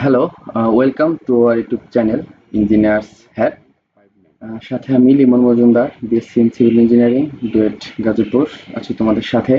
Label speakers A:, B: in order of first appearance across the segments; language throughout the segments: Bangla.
A: Hello welcome to our YouTube channel engineers hat সাথে আমি Limon Majumdar BSc in civil engineering DUET Gazipur আছি তোমাদের সাথে।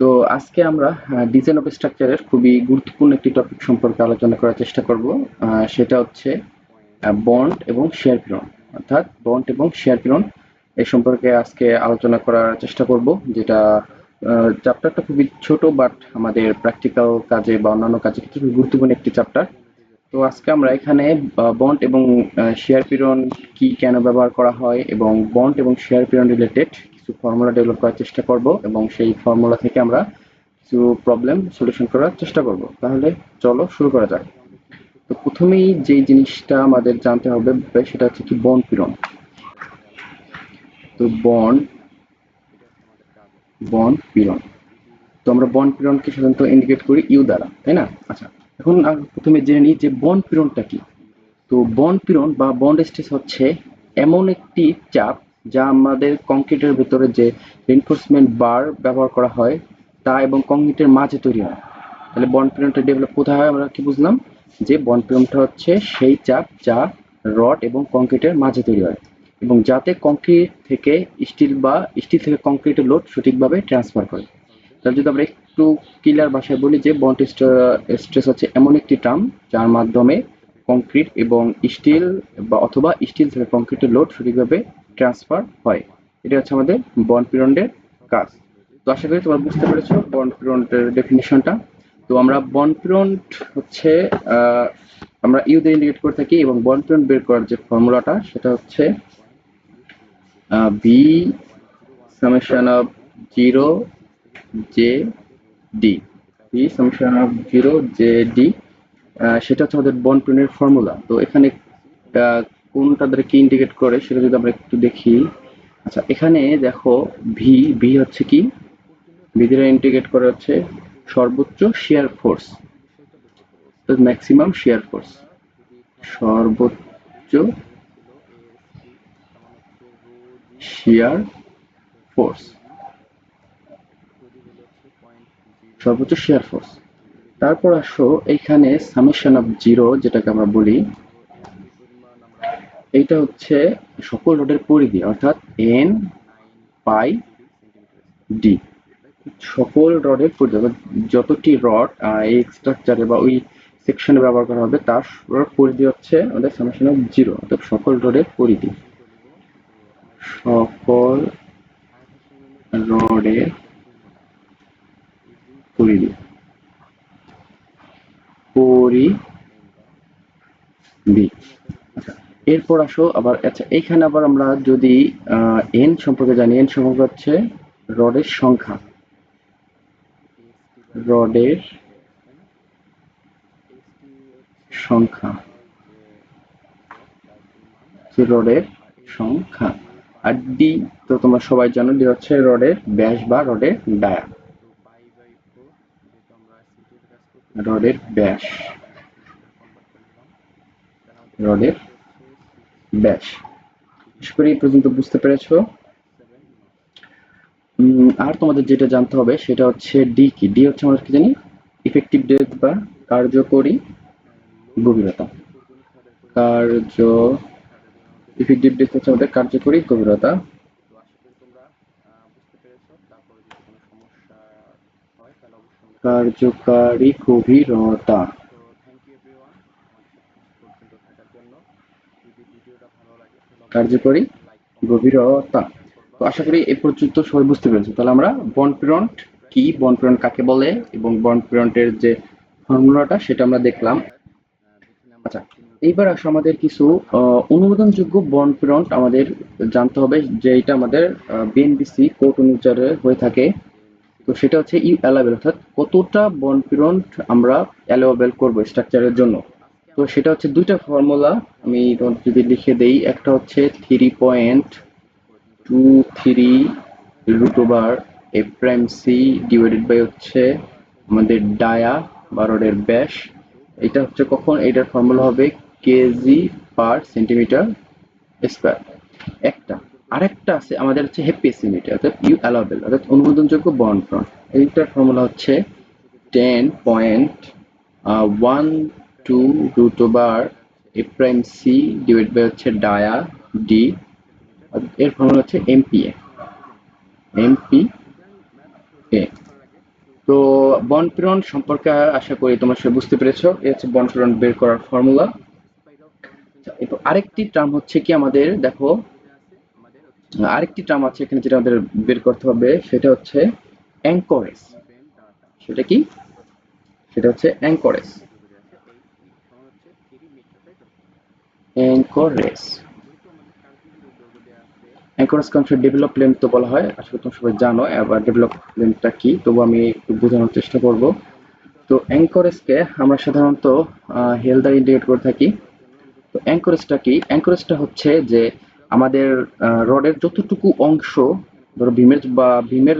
A: তো আজকে আমরা ডিজাইন অফ স্ট্রাকচারের খুবই গুরুত্বপূর্ণ একটি টপিক সম্পর্কে আলোচনা করার চেষ্টা করব। সেটা হচ্ছে বন্ড এবং শেয়ার পিরন অর্থাৎ বন্ড এবং শেয়ার পিরন এই সম্পর্কে আজকে আলোচনা করার চেষ্টা করব, যেটা চ্যাপ্টারটা খুবই ছোট বাট আমাদের প্র্যাকটিক্যাল কাজে বা অন্যান্য কাজে খুবই গুরুত্বপূর্ণ একটি চ্যাপ্টার তো আজকে আমরা এখানে বন্ড এবং শেয়ার পিরন কি কেন ব্যবহার করা হয় এবং বন্ড এবং শেয়ার পিরন রিলেটেড কিছু ফর্মুলা ডেভেলপ করার চেষ্টা করব এবং সেই ফর্মুলা থেকে আমরা কিছু প্রবলেম সলিউশন করার চেষ্টা করব। তাহলে চলো শুরু করা যাক। তো প্রথমেই যে জিনিসটা আমাদের জানতে হবে সেটা হচ্ছে কি বন্ড পিরন তো বন্ড বন্ড পিরন তো আমরা বন্ড পিরনকে সাধারণত ইন্ডিকেট করি ইউ দ্বারা, তাই না? আচ্ছা এখন প্রথমে জেনে নিই যে বন্ড পীড়নটা কি। তো বন্ড পিরন বা বন্ড স্ট্রেস হচ্ছে এমন একটি চাপ যা আমাদের কংক্রিটের ভেতরে যে রিনফোর্সমেন্ট বার ব্যবহার করা হয়, তা এবং কংক্রিটের মাঝে তৈরি হয়। তাহলে বন্ড পিরনটা ডেভেলপ কোথায় হয় আমরা কি বুঝলাম? যে বন্ড পিরনটা হচ্ছে সেই চাপ যা রড এবং কংক্রিটের মাঝে তৈরি হয়। এবং যাতে কংক্রিট থেকে স্টিল বা স্টিল থেকে কংক্রিটের লোড সঠিকভাবে ট্রান্সফার করে। তাহলে যদি আমরা একটু ক্লিয়ার ভাষায় বলি যে বন্ড স্ট্রেস হচ্ছে এমন একটি টার্ম যার মাধ্যমে কংক্রিট এবং স্টিল বা অথবা স্টিল থেকে কংক্রিটের লোড সঠিকভাবে ট্রান্সফার হয়। এটা হচ্ছে আমাদের বন্ড পিরন্ডের কাজ। তো আশা করি তোমরা বুঝতে পেরেছ বন্ড পিরন্ডের ডেফিনিশনটা তো আমরা বন্ড পিরন্ড হচ্ছে আমরা ইউ দিয়ে ইন্ডিকেট করে থাকি এবং বন্ড পিরন্ড বের করার যে ফর্মুলাটা সেটা হচ্ছে B summation of zero J D B summation of zero J D সেটা হচ্ছে আমাদের বন্ড পিরনের ফর্মুলা তো এখানে কোনটা দ্বারা কি ইন্ডিকেট করে, সেটা যদি আমরা একটু দেখি। আচ্ছা এখানে দেখো ভি ভি হচ্ছে কি? ভি দ্বারা ইন্ডিকেট করে হচ্ছে সর্বোচ্চ shear force maximum shear force সর্বোচ্চ শিয়ার ফোর্স সর্বোচ্চ শেয়ার ফোর্স তারপর আসো এইখানে সামেশন অফ জিরো যেটাকে আমরা বলি। এইটা হচ্ছে সকল রোডের পরিধি, অর্থাৎ এন পাই ডি সকল রডের পরিধি যতটি রড এই স্ট্রাকচারে বা ওই সেকশনে ব্যবহার করা হবে, তার পরিধি হচ্ছে আমাদের সামেশন অফ জিরো অর্থাৎ সকল রডের পরিধি। সকল রডের পরিধি আচ্ছা এরপর আসো আবার আচ্ছা এইখানে আবার আমরা যদি এন সম্পর্কে জানি এন সম্পর্কে হচ্ছে রডের সংখ্যা। রডের সংখ্যা। রডের সংখ্যা। আর ডি তো তোমরা সবাই জানো ডি হচ্ছে রডের ব্যাস বা রডের ডায়া রডের ব্যাস। রডের ব্যাস। আশা করি পর্যন্ত বুঝতে পেরেছ। আর তোমাদের যেটা জানতে হবে সেটা হচ্ছে ডি কি? ডি হচ্ছে আমরা কি জানি? ইফেক্টিভ ডেপথ বা কার্যকরী গভীরতা। কার্য ইফেক্টিভ হচ্ছে আমাদের কার্যকরী গভীরতা কার্যকারী গভীরতা কার্যকরী গভীরতা তো আশা করি এ পর্যন্ত সবাই বুঝতে পেরেছ। তাহলে আমরা বন পিরন্ট কি? বন্ড পিরন্ট কাকে বলে? এবং বন্ড পিরন্টের যে ফর্মুলাটা সেটা আমরা দেখলাম। আচ্ছা এইবার আসো আমাদের কিছু অনুমোদনযোগ্য বন্ড পিরন্ট আমাদের জানতে হবে যে এটা আমাদের বিএনবিসি কোর্ট অনুসারে হয়ে থাকে। তো সেটা হচ্ছে ইউ অ্যালাবেল, অর্থাৎ কতটা বন্ড পিরন্ট আমরা অ্যালাবেল করব স্ট্রাকচারের জন্য? তো সেটা হচ্ছে দুইটা ফর্মুলা, আমি যদি লিখে দেই, একটা হচ্ছে three point two three root over A prime C divided by হচ্ছে আমাদের ডায়া বারোডের ব্যাস এটা হচ্ছে কখন? এটার ফর্মুলা হবে কেজি পার সেন্টিমিটার স্কোয়ার একটা। আরেকটা আছে, আমাদের হচ্ছে হ্যাপি এসিমিটার অর্থাৎ ইউ অ্যালাবেল অর্থাৎ অনুমোদনযোগ্য বন্ড ফ্রন্ট এইটার ফর্মুলা হচ্ছে ten point one two root over A prime C divide by হচ্ছে ডায়া ডি এর ফর্মুলা হচ্ছে এমপিএ এমপি এ তো বন্ড পীড়ন সম্পর্কে আশা করি তোমরা সে বুঝতে পেরেছ। এই হচ্ছে বন্ড পীড়ন বের করার ফর্মুলা এরপর আরেকটি টার্ম হচ্ছে কি আমাদের? দেখো, আরেকটি টার্ম আছে এখানে যেটা আমাদের বের করতে হবে, সেটা হচ্ছে অ্যাঙ্করেজ সেটা কি? সেটা হচ্ছে anchorage anchorage anchorage concept development তো বলা হয়। আসলে তোমরা সবাই জানো, এবার ডেভেলপমেন্টটা কি, তবু আমি একটু বোঝানোর চেষ্টা করব। তো অ্যাঙ্করেজকে আমরা সাধারণত হেল দ্বারা ইন্ডিকেট করে থাকি। তো অ্যাঙ্করেজটা কি? অ্যাঙ্করেজটা হচ্ছে যে আমাদের রডের যতটুকু অংশ, ধরো ভীমের বা ভীমের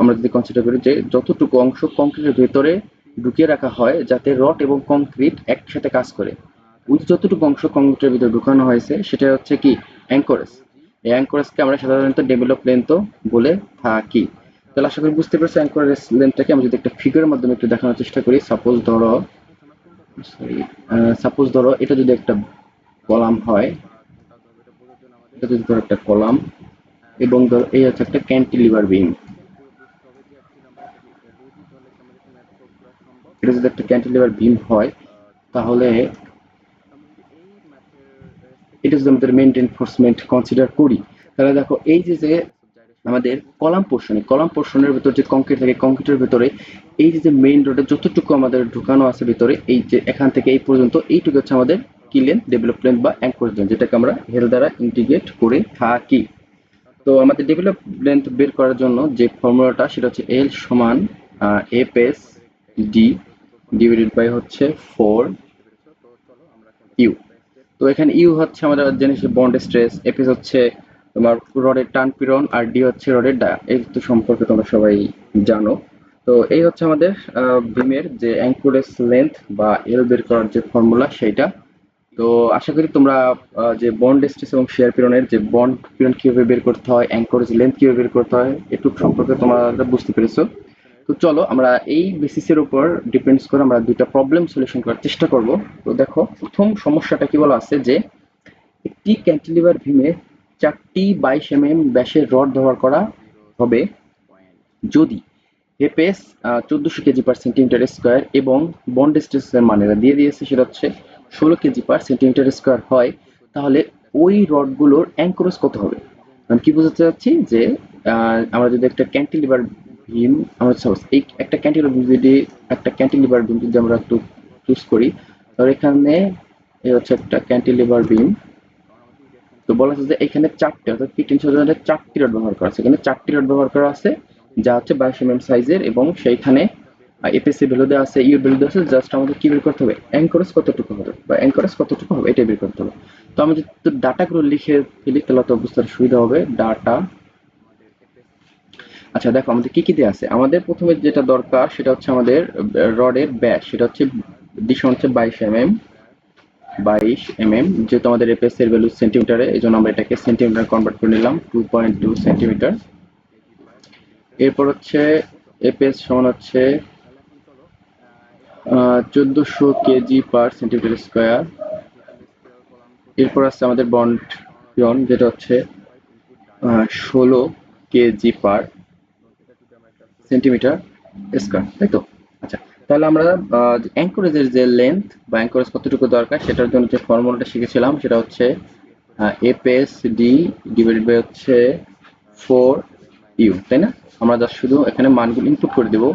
A: আমরা যদি কনসিডার করি যে যতটুকু অংশ কংক্রিটের ভেতরে ঢুকিয়ে রাখা হয়, যাতে রড এবং কংক্রিট একসাথে কাজ করে। ওই যতটুকু অংশ কংক্রিটের ভিতরে ঢুকানো হয়েছে, সেটা হচ্ছে কি? অ্যাঙ্করেজ এই অ্যাঙ্করেজকে আমরা সাধারণত ডেভেলপ লেন্থও বলে থাকি। তাহলে আশা করি বুঝতে পারছ অ্যাঙ্করেজ লেন্থটাকে আমি যদি একটা ফিগারের মাধ্যমে একটু দেখানোর চেষ্টা করি সাপোজ ধরো সরি সাপোজ ধরো, এটা যদি একটা কলাম হয়, এটা যদি ধরো একটা কলাম, এবং ধরো এই হচ্ছে একটা ক্যান্টিলিভার বিম এটা যদি একটা ক্যান্টিলিভার বিম হয়, তাহলে এটা যদি আমাদের মেন এনফোর্সমেন্ট কনসিডার করি। তাহলে দেখো, এই যে যে আমাদের কলাম পোর্শনে কলাম পোর্শনের ভিতর যে কংক্রিট থাকে কংক্রিটের ভিতরে এই যে মেইন রোডে যতটুকু আমাদের ঢুকানো আছে ভিতরে, এই যে এখান থেকে এই পর্যন্ত, এইটুকু হচ্ছে আমাদের কি লেন্থ ডেভেলপমেন্ট বা অ্যাঙ্কর লেন্থ যেটাকে আমরা হেল দ্বারা ইন্টিগ্রেট করে থাকি। তো আমাদের ডেভেলপ লেন্থ বের করার জন্য যে ফর্মুলাটা সেটা হচ্ছে এল সমান F S D divided by হচ্ছে ফোর ইউ তো এখানে ইউ হচ্ছে আমাদের জিনিস বন্ড স্ট্রেস এপিস হচ্ছে তোমার রডের টান পীড়ন, আর ডি হচ্ছে রডের ডায়া। এই তো সম্পর্কে তোমরা সবাই জানো। তো এই হচ্ছে আমাদের বিমের যে অ্যাঙ্কুরেস লেন্থ বা এল বের করার যে ফর্মুলা সেইটা। তো আশা করি তোমরা যে বন্ড স্ট্রেস এবং শেয়ার পীড়নের যে বন্ড পীড়ন কীভাবে বের করতে হয় অ্যাঙ্করেজ লেন্থ কীভাবে বের করতে হয়, এটুক সম্পর্কে তোমরা বুঝতে পেরেছ। তো চলো আমরা এই বেসিসের উপর ডিপেন্ডস করে আমরা দুইটা প্রবলেম সলিউশন করার চেষ্টা করব। তো দেখো, প্রথম সমস্যাটা কি বলা আছে যে, একটি ক্যান্টিলিভার ভীমে চারটি বাইশ এম এম ব্যাসের রড ব্যবহার করা হবে। যদি হেপেস চোদ্দোশো কেজি পার সেন্টিমিটার স্কোয়ার এবং বন্ড স্ট্রেসের মানেরা দিয়ে দিয়েছে, সেটা হচ্ছে ষোলো কেজি পার সেন্টিমিটার স্কোয়ার হয়, তাহলে ওই রডগুলোর অ্যাঙ্করেজ কত হবে। আমি কি বোঝাতে চাচ্ছি যে আমরা যদি একটা ক্যান্টিলিভার বিম আমরা সাপোজ এই একটা ক্যান্টিলিভার যদি, একটা ক্যান্টিলিভার বিম যদি আমরা একটু চুজ করি, তাহলে এখানে এই হচ্ছে একটা ক্যান্টিলিভার বিম তো বলা হচ্ছে যে এখানে চারটে, অর্থাৎ পি তিনশো চারটি রড ব্যবহার করা আছে। এখানে চারটি রড ব্যবহার করা আছে, যা হচ্ছে বাইশ এম সাইজের এবং সেইখানে এপিসি ভ্যালু দেওয়া আছে ইউ ভ্যালু দেওয়া আছে জাস্ট আমাদের কি বের করতে হবে? অ্যাঙ্করেজ কতটুকু হবে? বা অ্যাঙ্করেজ কতটুকু হবে? এটাই বের করতে হবে। তো আমি যদি ডাটাগুলো লিখে ফেলি, তাহলে তো বুঝতে সুবিধা হবে। ডাটা আচ্ছা দেখো আমাদের কি কি দেওয়া আছে? আমাদের প্রথমে যেটা দরকার সেটা হচ্ছে আমাদের রডের ব্যাস, সেটা হচ্ছে দিশন হচ্ছে বাইশ এম এম বাইশ এম এম যেহেতু আমাদের এপিএস এর ভ্যালু সেন্টিমিটারে এই জন্য আমরা এটাকে সেন্টিমিটার কনভার্ট করে নিলাম টু পয়েন্ট টু সেন্টিমিটার এরপর হচ্ছে এপিএস সমান হচ্ছে চোদ্দোশো কেজি পার সেন্টিমিটার স্কোয়ার এরপর আছে আমাদের বন্ড পিয়ন যেটা হচ্ছে ষোলো কেজি পার সেন্টিমিটার স্কোয়ার তাই তো? আচ্ছা তাহলে আমরা অ্যাঙ্করেজের যে লেন্থ বা অ্যাঙ্করেজ কতটুকু দরকার, সেটার জন্য যে ফর্মুলাটা শিখেছিলাম, সেটা হচ্ছে এপিএস ডি ডিভাইডেড বাই হচ্ছে ফোর ইউ তাই না? আমরা জাস্ট শুধু এখানে মানগুলো ইনপুট করে দেবো।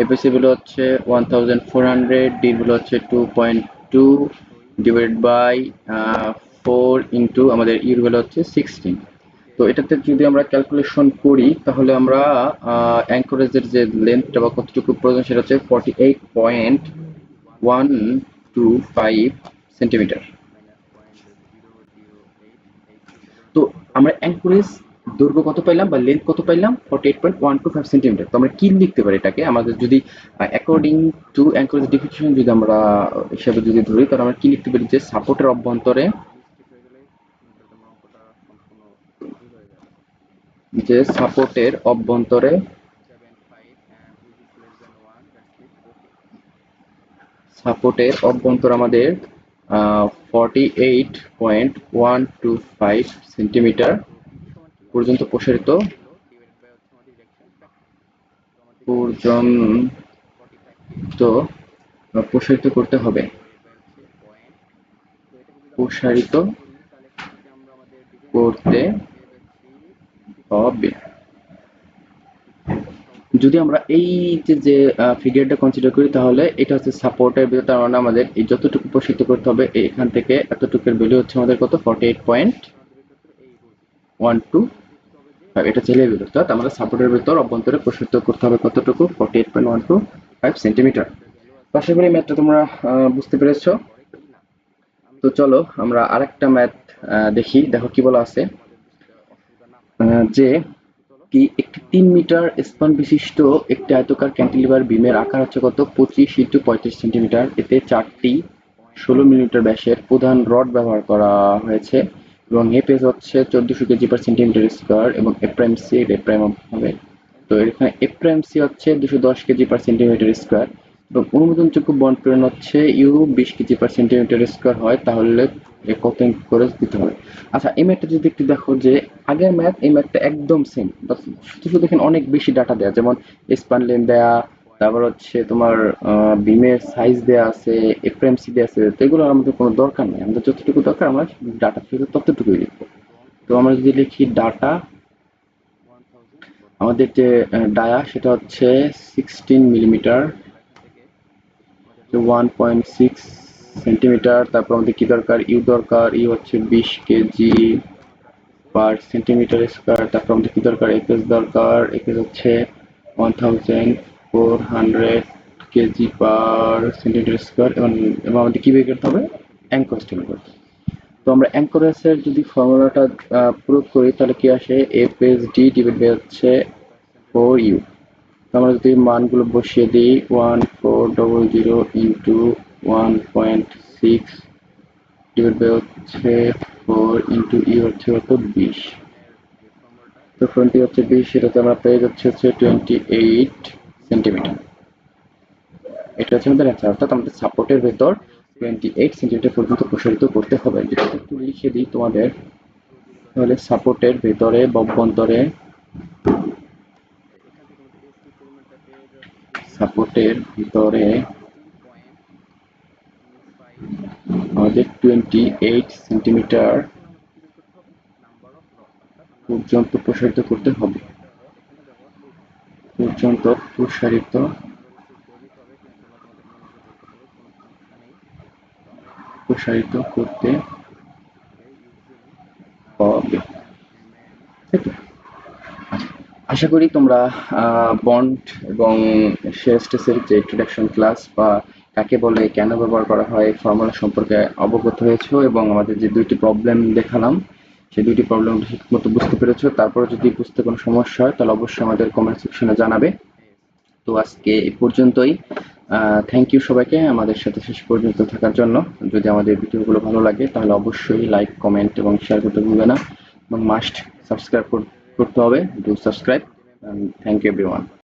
A: এর ভ্যালু হচ্ছে ওয়ান থাউজেন্ড ফোর হান্ড্রেড ডির ভ্যালু হচ্ছে two point two divided by four into আমাদের ইউর হচ্ছে সিক্সটিন তো এটাতে যদি আমরা ক্যালকুলেশন করি, তাহলে আমরা অ্যাঙ্করেজের যে লেন্থটা বা কতটুকু প্রয়োজন সেটা হচ্ছে forty eight point one two five centimetre তো আমরা অ্যাঙ্করেজ দৈর্ঘ্য কত পাইলাম বা লেন্থ কত পাইলাম? Forty eight point one two five centimetre তো আমরা কি লিখতে পারি এটাকে? আমাদের যদি অ্যাকর্ডিং টু অ্যাঙ্করেজ ডিফিনিশন যদি আমরা হিসাবে যদি ধরি, তাহলে আমরা কি লিখতে পারি? যে সাপোর্টের অভ্যন্তরে যে সাপোর্টের অভ্যন্তরে সাপোর্টের অভ্যন্তর আমাদের forty eight point one two five centimetre পর্যন্ত প্রসারিত পর্যন্ত প্রসারিত করতে হবে। প্রসারিত করতে হবে। যদি আমরা এই যে ফিগারটা কনসিডার করি, তাহলে এটা হচ্ছে সাপোর্টের ভিতর তার মানে আমাদের এই যতটুকু প্রসারিত করতে হবে, এখান থেকে এতটুকুর ভ্যালু হচ্ছে আমাদের কত? Forty eight point one two এটা ছেলে ভিতর অর্থাৎ আমাদের সাপোর্টের ভিতর অভ্যন্তরে প্রসারিত করতে হবে কতটুকু? Forty eight point one two five centimetre আশা করি ম্যাথটা তোমরা বুঝতে পেরেছ। তো চলো আমরা আরেকটা ম্যাথ দেখি, দেখো কি বলা আছে। যে কি একটি তিন মিটার স্পান বিশিষ্ট একটি আয়তকার ক্যান্টিলিভার বিমের আকার হচ্ছে কত? পঁচিশ ইন্টু পঁয়ত্রিশ সেন্টিমিটার। এতে চারটি ষোলো মিলিমিটার ব্যাসের প্রধান রড ব্যবহার করা হয়েছে এবং এ পেজ হচ্ছে চোদ্দশো কেজি পার সেন্টিমিটার স্কোয়ার এবং এপ্রাইম সি এপ্রাইম হবে তো এখানে এপ্রাইম সি হচ্ছে দুশো দশ কেজি পার সেন্টিমিটার স্কোয়ার। এবং অনুমোদনযোগ্য বন্ড প্রেরণ হচ্ছে, ইউ বিশ কেজি পার সেন্টিমিটার স্কোয়ার হয়, তাহলে কত করে দিতে হবে? আচ্ছা এই ম্যাথটা যদি একটু দেখো যে আগের ম্যাথ, এই ম্যাথটা একদম সেম শুধু এখানে অনেক বেশি ডাটা দেয়া, যেমন স্পান লেন দেয়া, তারপর হচ্ছে তোমার বিমের সাইজ দেওয়া আছে এফএমসি দেওয়া আছে, তো এগুলো আমাদের কোনো দরকার নেই। আমাদের যতটুকু দরকার, আমরা ডাটা থেকে ততটুকুই লিখব। তো আমরা যদি লিখি ডাটা আমাদের যে ডায়া সেটা হচ্ছে sixteen millimetre one point six centimetre তারপর আমাদের কি দরকার? ইউ দরকার ইউ হচ্ছে বিশ কেজি পার সেন্টিমিটার স্কোয়ার তারপর আমাদের কি দরকার? এফএস দরকার এফএস হচ্ছে one thousand four hundred KG per centimetre square এবং এবং আমাদের কী বের করতে হবে? অ্যাঙ্কর স্টেবল করতে তো আমরা অ্যাঙ্করেসের যদি ফর্মুলাটা প্রয়োগ করি, তাহলে কি আসে? F S D divide by হচ্ছে ফোর ইউ আমরা যদি মানগুলো বসিয়ে দিই one four double zero into one point six divide by হচ্ছে ফোর ইন্টু ই হচ্ছে কত বিশ। তো টোয়েন্টি হচ্ছে বিশ সেটাতে আমরা পেয়ে যাচ্ছে হচ্ছে টোয়েন্টি এইট সেন্টিমিটার এটা হচ্ছে আমাদের অ্যান্সার অর্থাৎ আমাদের সাপোর্টের ভেতর টোয়েন্টি এইট সেন্টিমিটার পর্যন্ত প্রসারিত করতে হবে। যদি একটু লিখে দিই তোমাদের, তাহলে সাপোর্টের ভেতরে বভ্যন্তরে সাপোর্টের ভিতরে আমাদের টোয়েন্টি এইট সেন্টিমিটার পর্যন্ত প্রসারিত করতে হবে। পর্যন্ত প্রসারিত প্রসারিত করতে হবে ঠিক আছে? আশা করি তোমরা বন্ড এবং শেয়ার স্টেসের যে ইন্ট্রোডাকশন ক্লাস বা কাকে বলে, কেন ব্যবহার করা হয় ফর্মুলা সম্পর্কে অবগত হয়েছো এবং আমাদের যে দুইটি প্রবলেম দেখালাম, সেই দুইটি প্রবলেম ঠিকমতো বুঝতে পেরেছ। তারপরে যদি বুঝতে কোনো সমস্যা হয়, তাহলে অবশ্যই আমাদের কমেন্ট সেকশনে জানাবে। তো আজকে এ পর্যন্তই। থ্যাংক ইউ সবাইকে আমাদের সাথে শেষ পর্যন্ত থাকার জন্য। যদি আমাদের ভিডিওগুলো ভালো লাগে, তাহলে অবশ্যই লাইক কমেন্ট এবং শেয়ার করতে ভুলবে না। এবং মাস্ট সাবস্ক্রাইব করতে হবে। Do subscribe thank you everyone